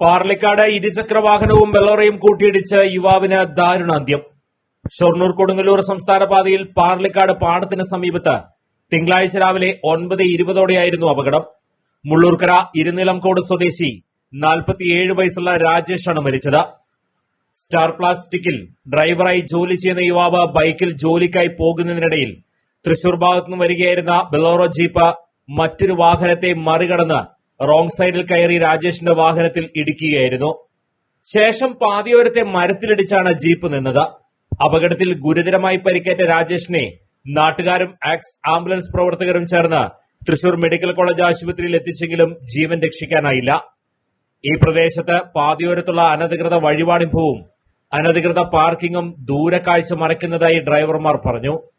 പാർലിക്കാട് ഇരുചക്ര വാഹനവും ബെലോറയും കൂട്ടിയിടിച്ച് യുവാവിന് ദാരുണാന്ത്യം. ഷൊർണൂർ കൊടുങ്ങല്ലൂർ സംസ്ഥാന പാതയിൽ പാർലിക്കാട് പാടത്തിന് സമീപത്ത് തിങ്കളാഴ്ച രാവിലെ ഒൻപത് ഇരുപതോടെയായിരുന്നു അപകടം. മുള്ളൂർക്കര ഇരുനിലംകോട് സ്വദേശി നാൽപ്പത്തിയേഴ് വയസ്സുള്ള രാജേഷാണ് മരിച്ചത്. സ്റ്റാർ പ്ലാസ്റ്റിക്കിൽ ഡ്രൈവറായി ജോലി ചെയ്യുന്ന യുവാവ് ബൈക്കിൽ ജോലിക്കായി പോകുന്നതിനിടയിൽ തൃശൂർ ഭാഗത്തുനിന്ന് വരികയായിരുന്ന ബെലോറോ ജീപ്പ് മറ്റൊരു വാഹനത്തെ മറികടന്ന് റോങ് സൈഡിൽ കയറി രാജേഷിന്റെ വാഹനത്തിൽ ഇടിക്കുകയായിരുന്നു. ശേഷം പാതയോരത്തെ മരത്തിലിടിച്ചാണ് ജീപ്പ് നിന്നത്. അപകടത്തിൽ ഗുരുതരമായി പരിക്കേറ്റ രാജേഷിനെ നാട്ടുകാരും ആക്സ് ആംബുലൻസ് പ്രവർത്തകരും ചേർന്ന് തൃശൂർ മെഡിക്കൽ കോളേജ് ആശുപത്രിയിൽ എത്തിച്ചെങ്കിലും ജീവൻ രക്ഷിക്കാനായില്ല. ഈ പ്രദേശത്ത് പാതിയോരത്തുള്ള അനധികൃത വഴിവാണിഭവും അനധികൃത പാർക്കിംഗും ദൂരക്കാഴ്ച മറയ്ക്കുന്നതായി ഡ്രൈവർമാർ പറഞ്ഞു.